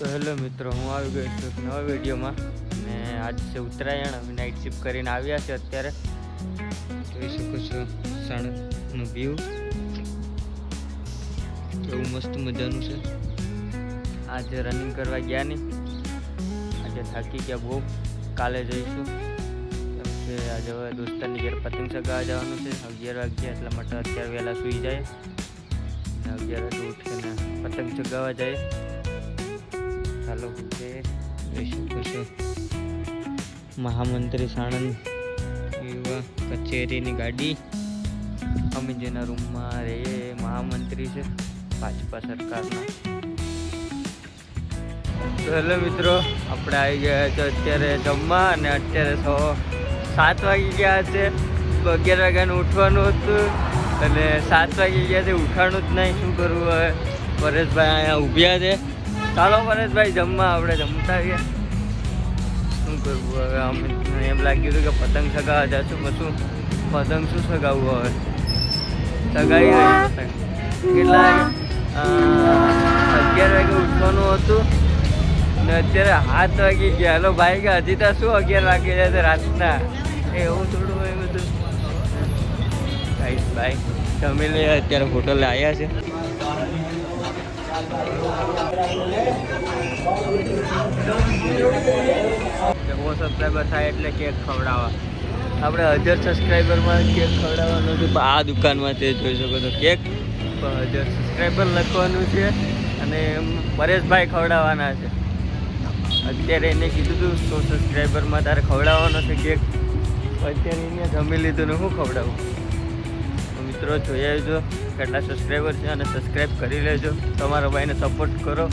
તો હેલો મિત્રો, હું આવી ગયો છું નવા વિડીયોમાં. ને આજ છે ઉત્તરાયણ નાઇટ શિફ્ટ કરીને આવ્યા છે અત્યારે. જોઈ શકો છો સાણંદનું વ્યૂ કેવું મસ્ત મજાનું છે. આજે રનિંગ કરવા ગયા નહીં. આજે થાકી ગયા બહુ. કાલે જઈશું. આજે હવે દોસ્તારની ઘેર પતંગ ચગાવવા જવાનું છે. અગિયાર વાગ્યા એટલા માટે અત્યારે વહેલા સૂઈ જાય. અગિયાર વાગે ઉઠીને પતંગ ચગાવવા જાય. ચાલો છે મહામંત્રી સાણંદ યુવા કચેરીની ગાડી. અમે જેના રૂમમાં રે મહામંત્રી છે, ભાજપા સરકારના. તો હેલો મિત્રો, આપણે આવી ગયા છે અત્યારે જમવા અને અત્યારે સો સાત વાગી ગયા છે. અગિયાર વાગ્યાનું ઉઠવાનું હતું અને સાત વાગી ગયા છે, ઉઠાણું જ નહીં, શું કરવું હવે? પરેશભાઈ અહીંયા ઊભ્યા છે. ચાલો પરેશભાઈ, જમવા આપણે જમતા ગયા શું કરવું હવે? અમે એમ લાગ્યું હતું કે પતંગ સગાવવા જશું, પણ શું? પતંગ શું સગાવવું હવે? સગાવી ગઈ પતંગ. કેટલા અગિયાર વાગે ઉઠવાનું હતું. ને અત્યારે હાથ વાગી ગયા. હેલો ભાઈ, કે હજી તો શું અગિયાર વાગી જાય છે રાતના? એવું થોડું હોય બધું ભાઈ ભાઈ જમી અત્યારે હોટલે આવ્યા છે. સો સબસ્ક્રાઈબર થાય એટલે કેક ખવડાવવા. આપણે હજાર સબસ્ક્રાઈબરમાં કેક ખવડાવવાનો છે. પણ આ દુકાનમાં તે જોઈ શકો છો કેક. હજાર સબસ્ક્રાઈબર લખવાનું છે અને એમ પરેશભાઈ ખવડાવવાના છે. અત્યારે એને કીધું હતું સો સબસ્ક્રાઈબરમાં તારે ખવડાવવાનો છે કેક. અત્યારે એને જમી લીધું ને શું ખવડાવું? મિત્રો જોઈ આવજો કેટલા સબસ્ક્રાઈબર છે અને સબસ્ક્રાઈબ કરી લેજો. તમારા ભાઈને સપોર્ટ કરો.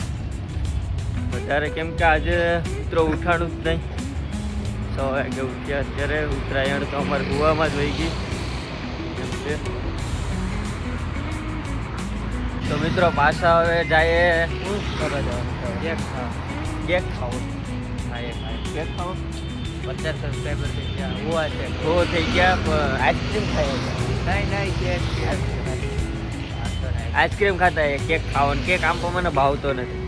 વધારે કેમ કે આજે મિત્રો ઉઠાણું જ નહીં. સો વાગે ઉઠ્યા અત્યારે ઉત્તરાયણ તો અમારે ગોવામાં જ વહી ગઈ. એમ છે. તો મિત્રો પાછા હવે જાય શું કરવા જવાનું કેક ખાવ. કેક ખાવો. હા એ ખાય. કેક ખાવો? પચાસ સબસ્ક્રાઈબર થઈ ગયા. હોવા છે. હો થઈ ગયા. આઈસ્ક્રીમ ખાઈ નહીં નહીં કેક આઈસ્ક્રીમ ખાતા કેક ખાવાનું. કેક આમ પણ મને ભાવતો નથી.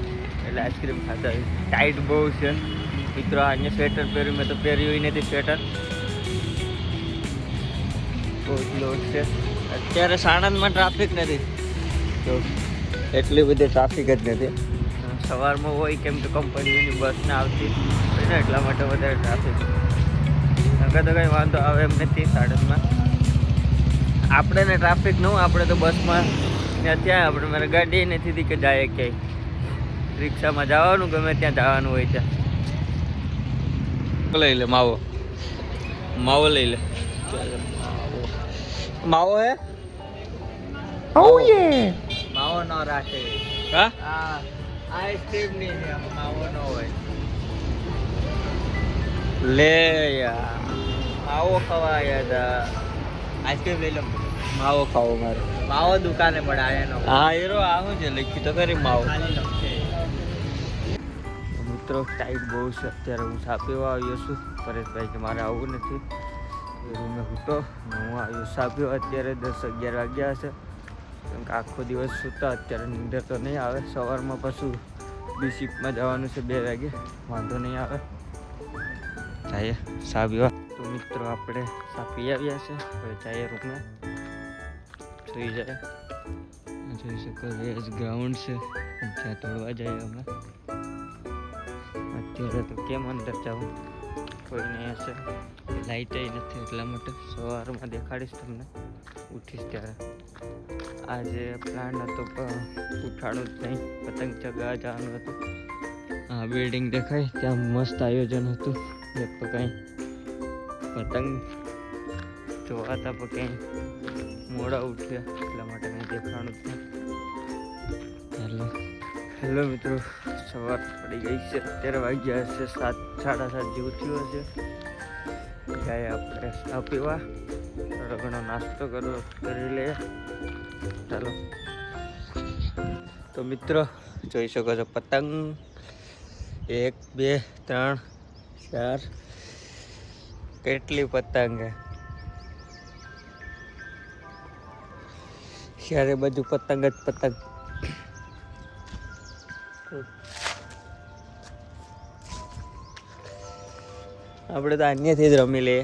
એટલે આઈસ્ક્રીમ ખાતા ટાઈટ બહુ છે. મિત્રો અહીંયા સ્વેટર પહેર્યું મેં તો પહેર્યું નથી સ્વેટર. જ છે. અત્યારે સાણંદમાં ટ્રાફિક નથી. તો એટલી બધી ટ્રાફિક જ નથી. સવારમાં હોય કેમ કે કંપનીની બસ ને આવતી હોય ને એટલા માટે વધારે ટ્રાફિક નકર તો કંઈ વાંધો આવે એમ નથી સાણંદમાં. આપણે ને ટ્રાફિક ન આપણે તો બસમાં ને ત્યાં આપણે મારે ગાડી નથી કે જાય ક્યાંય. રિક્ષામાં જવાનું ગમે ત્યાં જવાનું હોય ત્યાં. લઈ લે માવો. માવો લઈ લે. માવો હે? ઓ યે. માવો નો રાખે હા? આ આઈસ્ક્રીમની છે માવો નો હોય. લે યાર માવો ખવા આવ્યા હતા આઈસ્ક્રીમ લઈ લો. માવો ખાવો મારે. માવો દુકાને પડાય એનો. હા એરો આવું છે લખી તો કરી માવો. મિત્રો, ટાઈટ બહુ છે. અત્યારે હું સાપ એવા આવ્યો છું. પરેશભાઈ કે મારે આવવું નથી. એ રૂમે હૂટો. હું આવ્યો ચા અત્યારે દસ અગિયાર વાગ્યા હશે. કેમ કે આખો દિવસ સૂતા. અત્યારે નીંદર તો નહીં આવે. સવારમાં પાછું બી શિફ્ટમાં જવાનું છે બે વાગે. વાંધો નહીં આવે. જઈએ સાપ એવા તો મિત્રો, આપણે સાપી આવ્યા છે. હવે જઈએ રૂમે. સુઈ જાય જોઈ શકો રેસ ગ્રાઉન્ડ છે. ત્યાં તોડવા જઈએ અમે. અત્યારે તો કેમ અંદર જાઉં કોઈને હશે લાઇટ નથી એટલા માટે સવારમાં દેખાડીશ તમને. ઉઠીશ ત્યારે. આજે પ્લાન હતો, પણ ઉઠાડો જ નહીં. પતંગ ચગાવવા જવાનું હતું. આ બિલ્ડિંગ દેખાય, ત્યાં મસ્ત આયોજન હતું. એક તો કંઈ પતંગ જોવાતા પણ કંઈ મોડા ઉઠ્યા. એટલા માટે કંઈ દેખાણું જ નહીં. હેલો હેલો મિત્રો, સવાર પડી ગઈ છે. અત્યારે વાગ્યા હશે સાત, સાડા સાત જેવું થયું હશે. ગાય આપણે ચા પીવા. થોડો ઘણો નાસ્તો કરવો કરી લઈએ. ચાલો. તો મિત્રો, જોઈ શકો છો પતંગ. એક, બે, ત્રણ, ચાર. કેટલી પતંગ ક્યારે બધું પતંગ જ પતંગ. આપણે તો અન્યથી જ રમી લઈએ.